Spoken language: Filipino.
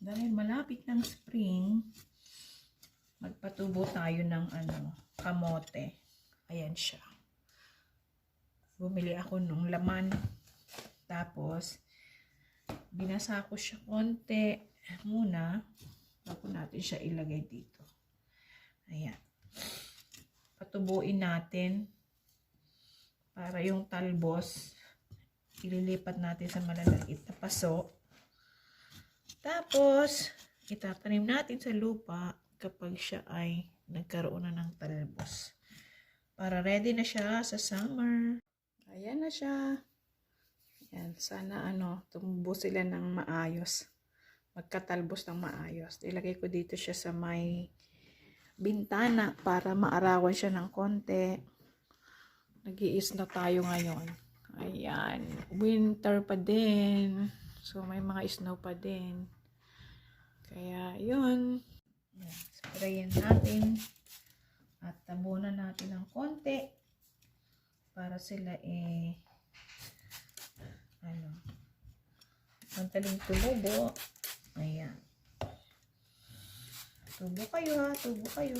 dahil malapit ng spring, magpatubo tayo ng ano, kamote. Ayan siya. Bumili ako nung laman. Tapos, binasa ko siya konti muna bago natin siya ilagay dito. Ayan. Patubuin natin para yung talbos ililipat natin sa malalaking na paso. Tapos, itatanim natin sa lupa kapag siya ay nagkaroon na ng talbos. Para ready na siya sa summer. Ayan na siya. Ayan, sana ano, tumubo sila ng maayos. Magkatalbos ng maayos. Ilagay ko dito siya sa may bintana para maarawan siya ng konti. Nag-iis na tayo ngayon. Ayan. Winter pa din. So, may mga snow pa din. Kaya, yun. Sprayin natin. At tabunan natin ng konti. Para sila eh ano mantaling tumubo. Ayan. Tubo kayo ha. Tubo kayo.